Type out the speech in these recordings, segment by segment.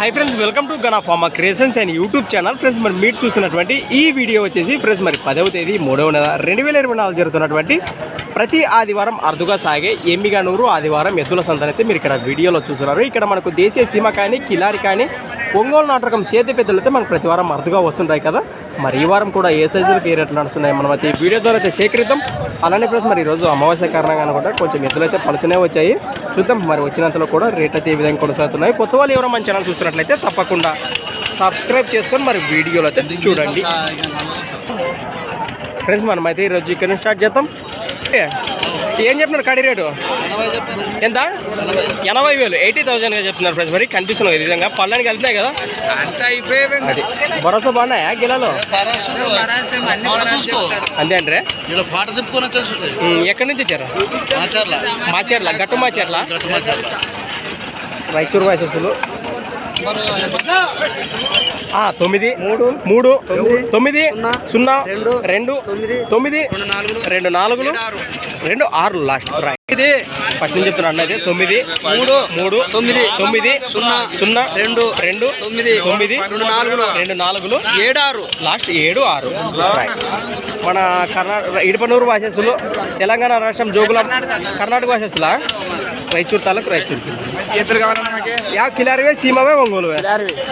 Hi friends welcome to Gana farm creations and YouTube channel friends మరి మీరు చూస్తున్నటువంటి ఈ వీడియో వచ్చేసి ఫ్రెండ్స్ మరి పదవ తేదీ మూడవ నెల రెండు వేల ఇరవై నాలుగు జరుగుతున్నటువంటి ప్రతి ఆదివారం అరుదుగా సాగే ఎమ్మిగానూరు ఆదివారం ఎద్దుల సంతనైతే అయితే మీరు ఇక్కడ వీడియోలో చూస్తున్నారు. ఇక్కడ మనకు దేశీయ సీమ కానీ కిలారి కానీ ఒంగోలు నాటకం చేతి పెద్దలు అయితే మనకు ప్రతి వారం అరుదుగా వస్తుంటాయి కదా. మరి ఈ వారం కూడా ఏ సైజులకు ఏ రేట్లు నడుస్తున్నాయి మనం అయితే ఈ వీడియో ద్వారా అయితే సేకరిద్దాం. అలానే ఫ్రెండ్స్ మరి ఈరోజు అమావాస్య కారణంగా కూడా కొంచెం ఎద్దులు అయితే పలుచునే వచ్చాయి. చూద్దాం మరి వచ్చినంతలో కూడా రేట్ అయితే ఏ విధంగా కొనసాగుతున్నాయి. కొత్త వాళ్ళు ఎవరో మన ఛానల్ చూస్తున్నట్లయితే తప్పకుండా సబ్స్క్రైబ్ చేసుకొని మరి వీడియోలు అయితే చూడండి. ఫ్రెండ్స్ మనమైతే ఈరోజు ఇక్కడ స్టార్ట్ చేద్దాం. ఏ, చెప్తున్నారు కడి రేటు? ఎంత? ఎనభై వేలు. ఎయిటీ థౌసండ్గా చెప్తున్నారు ఫ్రెండ్స్. మరి కనిపిస్తున్నాయి ఈ విధంగా. పళ్ళని కలిపినాయి కదా. అంత అయిపోయింది అది. భరోసా బాగున్నాయా గిలాలో? అంతే అంటే ఎక్కడి నుంచి వచ్చారు? మాచర్ల. మాచేర్ల. గట్టు మాచేర్ల. రైచూరు వాసస్సులు ఆ, తొమ్మిది మూడు మూడు తొమ్మిది సున్నా రెండు రెండు తొమ్మిది రెండు నాలుగులు రెండు ఆరు లాస్ట్ ఇది ఫస్ట్ నుంచి చెప్తున్నా అన్నది తొమ్మిది మూడు మూడు తొమ్మిది తొమ్మిది సున్నా సున్నా రెండు రెండు తొమ్మిది తొమ్మిది రెండు నాలుగులు రెండు నాలుగులు ఏడు ఆరు లాస్ట్ ఏడు ఆరు. మన కర్ణాటక ఇడపనూరు వాసస్సులు తెలంగాణ రాష్ట్రం జోగుల కర్ణాటక వాసస్సులా రైచూరు తాలూకు రైచూరు ఎదురు కావాలన్నా మనకి యా కిలారివే సీమవే ఒంగోలువే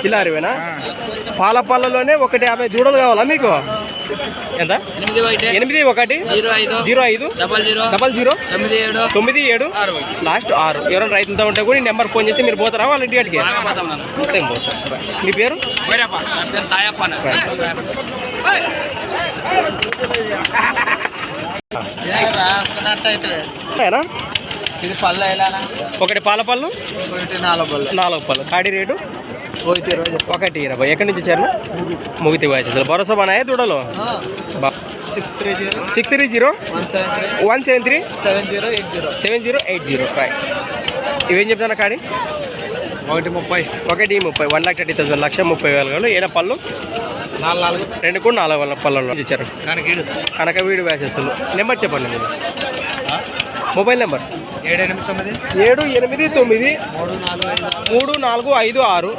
కిలారివేనా పాల పళ్ళలోనే ఒకటి యాభై దూడలు కావాలా మీకు ఎంత ఎనిమిది ఒకటి జీరో ఐదు జీరో ఐదు డబల్ జీరో తొమ్మిది ఏడు లాస్ట్ ఆరు ఎవరైనా రైతులతో ఉంటే కూడా ఈ నెంబర్ ఫోన్ చేస్తే మీరు పోతారా? వాళ్ళ ఇంటి అడిగి మొత్తం మీ పేరు? ఉన్నాయనా? ఇది పళ్ళు ఎలా ఒకటి పాల పళ్ళు ఒకటి నాలుగు పళ్ళు. నాలుగు పళ్ళు. కాడి రేటు? పోయితే ఇరవై. ఒకటి ఇరవై. ఎక్కడి నుంచి వచ్చారు? ముగితి వయసు భరోసా బాగా దూడలు? Six three zero six three zero one seven three one seven zero eight zero seven zero eight zero right ఇవేం చెప్తాను కాడి? ఒకటి ముప్పై. ఒకటి ముప్పై. వన్ లాక్ థర్టీ థౌసండ్ లక్ష ముప్పై వేలు కాదు ఏడ పళ్ళు? నాలుగు నాలుగు. రెండు కూడా నాలుగు వందల పళ్ళలో ఇచ్చారు కనకీడు కనకవీడు. వ్యాసెస్లు నెంబర్ చెప్పండి మీరు. మొబైల్ నెంబర్ ఏడు ఎనిమిది తొమ్మిది? ఏడు ఎనిమిది తొమ్మిది మూడు నాలుగు ఐదు మూడు నాలుగు ఐదు ఆరు.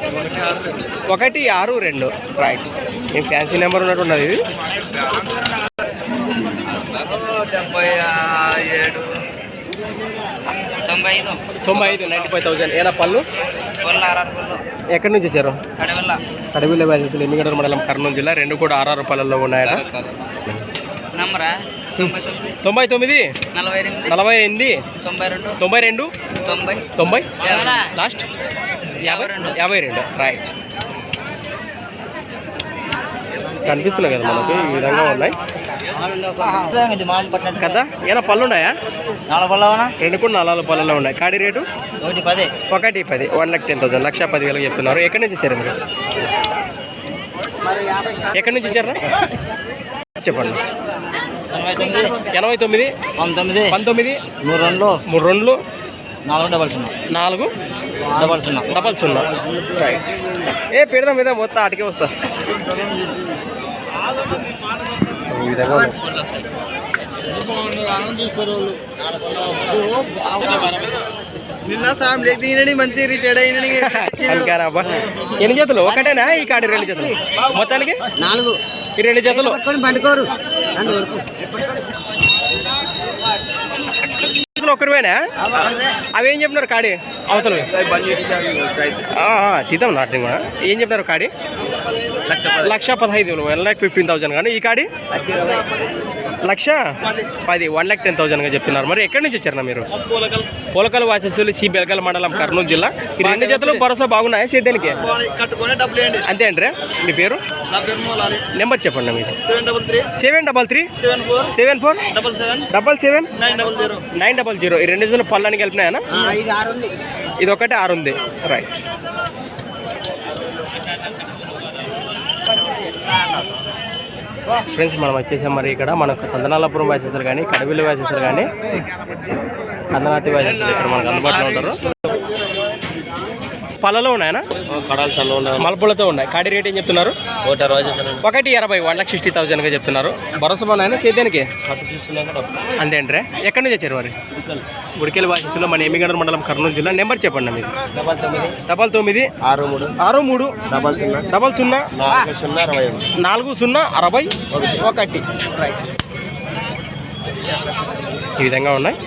ఒకటి ఆరు రెండు. రైట్ మీ ఫ్యాన్సీ నెంబర్ ఉన్నట్టున్నది ఇది డెబ్బై ఏడు తొంభై ఐదు తొంభై ఐదు నైంటీ ఫైవ్ థౌసండ్ ఏనా పళ్ళు? ఎక్కడి నుంచి వచ్చారు? కడవల్ల. అడవిలో వ్యాసెస్లు ఎన్నిగడ మండలం కర్నూలు జిల్లా. రెండు కూడా ఆర్ఆర్ పళ్ళల్లో ఉన్నాయట నంబరా? తొంభై తొమ్మిది. నలభై ఎనిమిది. తొంభై రెండు. తొంభై రెండు? తొంభై. లాస్ట్ యాభై. రెండు. యాభై రెండు. రైట్ కనిపిస్తున్నాయి కదా మనకి ఈ విధంగా ఉన్నాయి. కదా? ఏమైనా పళ్ళు ఉన్నాయా? నాలుగు పళ్ళవనా రెండు కూడా నాలుగు పళ్ళలో ఉన్నాయి. కాడి రేటు? ఒకటి పదే. ఒకటి పది. వన్ లాక్ టెన్ థౌసండ్ లక్ష పది వేలకు చెప్తున్నారు. ఎక్కడి నుంచి వచ్చారు మీరు? ఎక్కడి నుంచి వచ్చారా? చెప్పండి. ఎనభై తొమ్మిది. పంతొమ్మిది. పంతొమ్మిది. మూడు రెండు మూడు రెండులు నాలుగు డబల్ సున్నా. నాలుగు. డబల్ సున్నా. డబల్ సున్నా. రైట్ ఏ పెడదాం మీద మొత్తం ఆటికే వస్తా. ఈ విధంగా. నిన్న తినని మంచి రిటైర్డ్ అయినని ఎన్ని జతలు? ఒకటేనా? ఈ కాడి రెండు జతలు. మొత్తానికి? నాలుగు. ఈ రెండు జతలు. పండుకోరు. అవి ఏం చెప్పినారు కాడి? అవతలు తీద్దాం నాటిని కూడా ఏం చెప్పినారు కాడి? లక్ష పదహైదు. వన్ ల్యాక్ ఫిఫ్టీన్ థౌసండ్ కానీ. ఈ కాడి? లక్ష? పది వన్ ల్యాక్ టెన్ థౌసండ్గా చెప్తున్నారు. మరి ఎక్కడి నుంచి వచ్చారు మీరు? పోలకల్. వాసస్సులు సి బెల్కల్ మండలం కర్నూలు జిల్లా. ఈ రెండు జతలు భరోసా బాగున్నాయా సేద్యానికి అంతే అంటే మీ పేరు? నెంబర్ చెప్పండి మీరు seven double three. Seven four. Seven four. Double seven. Double seven. Nine double zero. Nine double zero. ఈ రెండు జతలు పళ్ళని కలిపినాయనా ఇది ఒకటి ఆరు ఉంది. రైట్. ఫ్రెండ్స్ మనం వచ్చేసాం మరి ఇక్కడ. మనకు సందనాలపురం వేసేసారు కానీ కడవిలు వేసేసారు కానీ కందనాతి వేసేసారు. ఇక్కడ మనకు అందుబాటులో ఉంటారు పళ్ళలో ఉన్నాయనా? కడాలు చల్ల ఉన్నాయి. మలపులతో ఉన్నాయి. కాడి రేట్ ఏం చెప్తున్నారు? ఒకటి ఇరవై వన్ లాక్ సిక్స్టీ థౌసండ్గా చెప్తున్నారు. భరోసా బాగున్నాయన సేద్యానికి అంతే అంటే ఎక్కడి నుంచి వచ్చారు మరి గుడికెళ్ళి వాసిస్తులో మన ఎమ్మిగనూరు మండలం కర్నూలు జిల్లా. నెంబర్ చెప్పండి మీరు డబల్ తొమ్మిది. డబల్ తొమ్మిది. ఆరు మూడు. ఆరు మూడు. డబల్ సున్నా. డబల్ సున్నా. నాలుగు సున్నా అరవై నాలుగు సున్నా అరవై ఒకటి. రైట్ ఈ విధంగా ఉన్నాయి.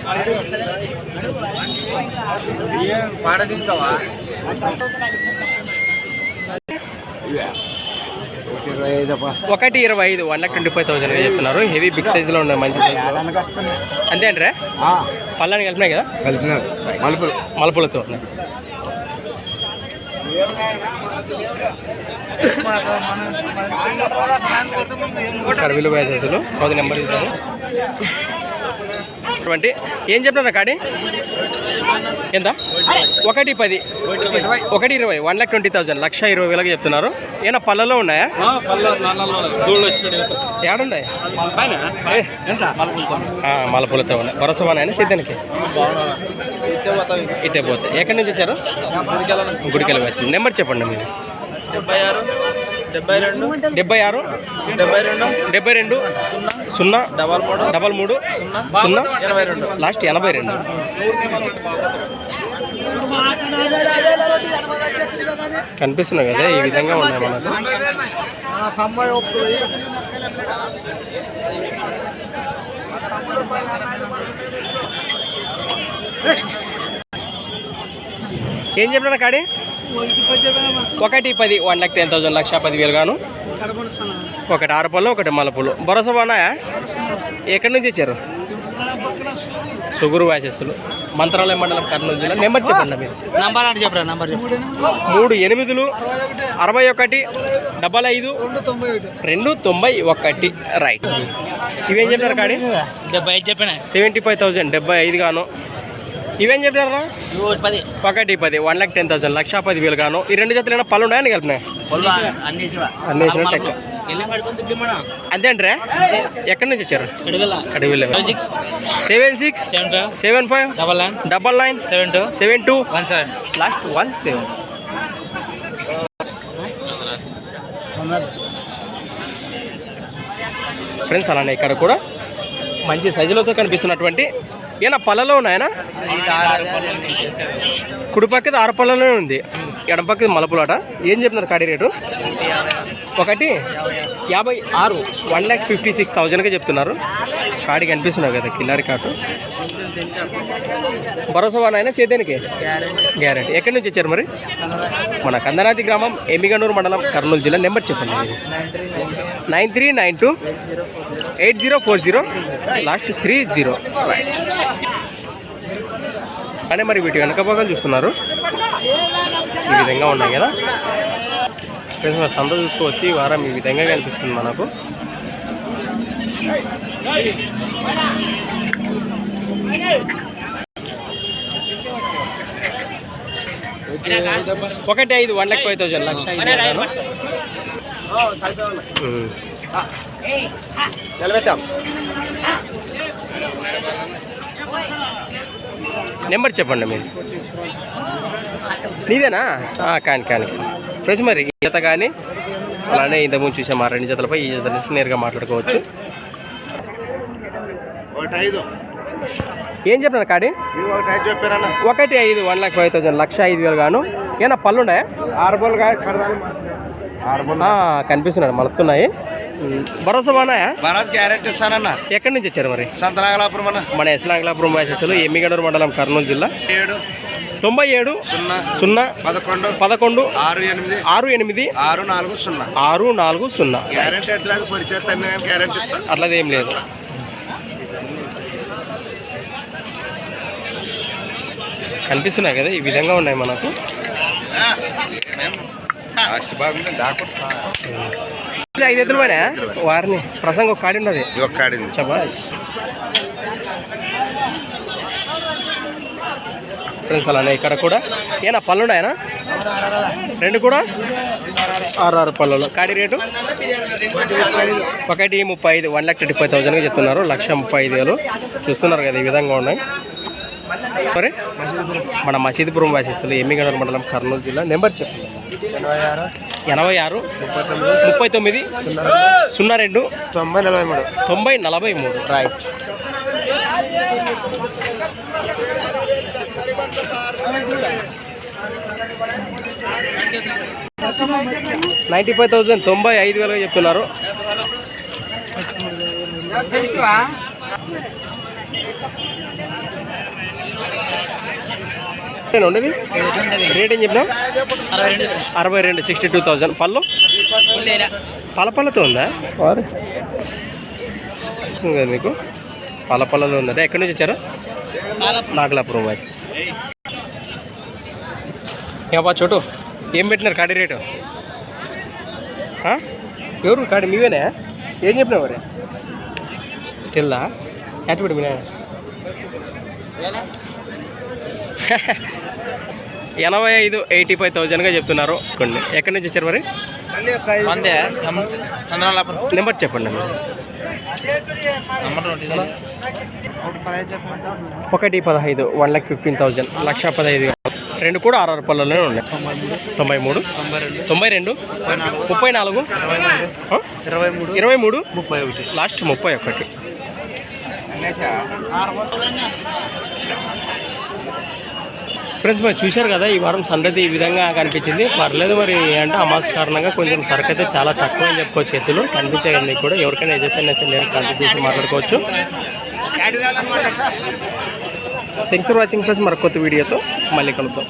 ఒకటి ఇరవై ఐదు one lakh twenty five thousand చెప్తున్నారు. హెవీ బిగ్ సైజులో ఉన్నాయి మంచి సైజులో అంతే అంటే పళ్ళని కలిపినాయి కదా? కలిపినారు. మలుపులు. మలపులతో. ఉన్నాయి కడవిలు వేసేసారు. పది నెంబర్ ఇస్తాను అటువంటి ఏం చెప్తున్నారు కాడి? ఎంత? ఒకటి పది. ఒకటి ఇరవై. వన్ లాక్ ట్వంటీ థౌసండ్ లక్ష ఇరవై వేలకు చెప్తున్నారు. ఏమైనా పళ్ళలో ఉన్నాయా? ఏడున్నాయి? మలపులతో ఉన్నాయి. వరసమానాయన సిద్ధానికి? ఇటే పోతే ఎక్కడి నుంచి వచ్చారు? గుడికెళ్ళి వేసింది నెంబర్ చెప్పండి మీరు. డెబ్బై ఆరు. డెబ్బై రెండు. డెబ్బై ఆరు. డెబ్బై రెండు. డెబ్బై రెండు. సున్నా. సున్నా. డబల్ మూడు. డబల్ మూడు. సున్నా. సున్నా. ఎనభై రెండు. లాస్ట్ ఎనభై రెండు. కనిపిస్తున్నాయి కదా ఈ విధంగా ఉన్నాయి మనకు. ఏం చెప్పినా కాడి? ఒకటి పది వన్ లాక్ టెన్ థౌసండ్ లక్ష పదివేలు గాను. ఒకటి ఆరుపల్లు ఒకటి మలపులు భరోసా బాగున్నాయా? ఎక్కడి నుంచి ఇచ్చారు? సుగురు వాసెస్సులు మంత్రాలయం మండలం కర్నూలు జిల్లా. నెంబర్ చెప్పండి మీరు. నంబర్ అంటే చెప్పరా నంబర్ మూడు ఎనిమిదిలు అరవై ఒకటి డబల్ ఐదు రెండు తొంభై ఒకటి. రైట్ ఇవేం చెప్పినారు కాడి? డెబ్బై ఐదు చెప్పిన. సెవెంటీ ఫైవ్ థౌసండ్ డెబ్బై ఐదు గాను. ఇవేం చెప్పినారా పది ఒకటి పది వన్ లాక్ టెన్ థౌసండ్ లక్ష పది వేలు గాను. ఈ రెండు జతలు పళ్ళు ఉన్నాయని కలిపినాయి. అంతే అంటే ఎక్కడి నుంచి వచ్చారు? Seven six seven five seven five double nine double nine seven two seven two one seven last one seven friends అలానే ఇక్కడ కూడా మంచి సైజులతో కనిపిస్తున్నటువంటి ఏనా పళ్ళలో ఉన్నాయనా కుడి పక్కది ఆరు పళ్ళలోనే ఉంది. ఎడం పక్కది మలపులాట ఏం చెప్తున్నారు కాడి రేటు? ఒకటి యాభై ఆరు వన్ ల్యాక్ ఫిఫ్టీ సిక్స్ థౌజండ్గా చెప్తున్నారు. కాడి కనిపిస్తున్నావు కదా కిల్లారి కాటు. భరోసా వానైనా చేద్దానికి గ్యారెంటీ. ఎక్కడి నుంచి వచ్చారు మరి? మన కందనాది గ్రామం ఎమ్మిగనూరు మండలం కర్నూలు జిల్లా. నెంబర్ చెప్పండి. Nine three nine two eight zero four zero last three zero అంటే మరి వీటి వెనక భాగాలు చూస్తున్నారు. ఈ విధంగా ఉన్నాయి కదా. క్రిస్మస్ సంత చూసుకోవచ్చు. ఈ వారం ఈ విధంగా కనిపిస్తుంది మనకు. ఒకటి ఐదు వన్ లాక్ ఫైవ్ థౌజండ్ లక్ష నిలబెట్టాం నెంబర్ చెప్పండి మీరు. నీదేనా? కాని కాని. ఫ్రెండ్స్ మరి ఈ జత కానీ అలానే ఇంతకుముందు చూసాం ఆ రెండు జతలపై ఈ జత నేరుగా మాట్లాడుకోవచ్చు. ఏం చెప్పినారు కాడి? ఒకటి ఐదు వన్ లాక్ ఫైవ్ థౌసండ్ లక్ష ఐదు వేలు గాను. ఏనా పళ్ళు ఉన్నాయా ఆరు బోల్ కనిపిస్తున్నాయి మలుతున్నాయి భరోసా బాగున్నాయా? గ్యారెంటీ ఇస్తానన్న. ఎక్కడి నుంచి వచ్చారు మరి? సంతనాగలాపురం అన్న. మన ఎస్లాంగ్లాపురం వాసెస్లో ఎమ్మిగడూరు మండలం కర్నూలు జిల్లా. ఏడు తొంభై ఏడు సున్నా సున్నా పదకొండు పదకొండు ఆరు ఎనిమిది ఆరు ఎనిమిది ఆరు నాలుగు సున్నా. ఆరు నాలుగు సున్నా. గ్యారెంటీ అట్లదేం లేదు. కనిపిస్తున్నాయి కదా ఈ విధంగా ఉన్నాయి మనకు. ఐదు ఎద్దులు వారిని. ప్రసంగం ఒక కాడి ఉన్నది. ఇది ఒక్క ఆడింది చబాష్ ఫ్రెండ్స్ అలానే ఇక్కడ కూడా. ఏనా పళ్ళు ఉన్నాయనా? రెండు కూడా? ఆరు ఆరు పళ్ళలు. కాడి రేటు? ఒకటి ముప్పై ఐదు వన్ లాక్ థర్టీ ఫైవ్ థౌసండ్గా చెప్తున్నారు. లక్ష ముప్పై ఐదు వేలు. చూస్తున్నారు కదా ఈ విధంగా ఉన్నాయి. మన మసీదుపురం వాసిస్తులు ఎమ్మిగనూరు మండలం కర్నూలు జిల్లా. నెంబర్ చెప్పండి ఎనభై ఆరు ఎనభై ఆరు ముప్పై తొమ్మిది ముప్పై తొమ్మిది సున్నా రెండు తొంభై నలభై మూడు. తొంభై నలభై మూడు రైట్ నైంటీ ఫైవ్ థౌజండ్ తొంభై ఐదు వేలుగా చెప్తున్నారు నేను ఉండేది? రేట్ ఏం చెప్పినావు? అరవై రెండు అరవై రెండు సిక్స్టీ టూ థౌజండ్ పళ్ళు? లేదా పల పళ్ళతో ఉందా? వారు. కదా మీకు? పల పళ్ళలో ఉందంటే ఎక్కడి నుంచి వచ్చారు? నాగలాపురం. వారి. ఏమా చోటు? ఏం పెట్టినారు కాడి రేటు? ఆ? ఎవరు? కాడి మీవేనా? ఏం చెప్పినావు మరి? తెల్లా? ఎట్ పెట్టి మీనా ఎనభై ఐదు ఎయిటీ ఫైవ్ థౌజండ్గా చెప్తున్నారు. కొన్ని. ఎక్కడి నుంచి వచ్చారు మరి? నెంబర్ చెప్పండి ఒకటి పదహైదు వన్ లాక్ ఫిఫ్టీన్ థౌజండ్ లక్ష పదహైదు. రెండు కూడా ఆరు పళ్ళలోనే ఉన్నాయి. తొంభై మూడు తొంభై రెండు. ముప్పై నాలుగు? ఇరవై మూడు ఇరవై మూడు ముప్పై ఒకటి. లాస్ట్ ముప్పై ఒకటి. ఫ్రెండ్స్ మరి చూశారు కదా ఈ వారం సందతి ఈ విధంగా కనిపించింది. పర్లేదు మరి అంటే అమాస్ కారణంగా కొంచెం సరుకు అయితే చాలా తక్కువ అని చెప్పుకోవచ్చు ఎత్తులు కనిపించాయి మీకు కూడా ఎవరికైనా ఏదైతే నేను కలిసి చేసి మాట్లాడుకోవచ్చు. థ్యాంక్స్ ఫర్ వాచింగ్ ఫ్రెండ్స్ మరి కొత్త వీడియోతో మళ్ళీ కలుద్దాం.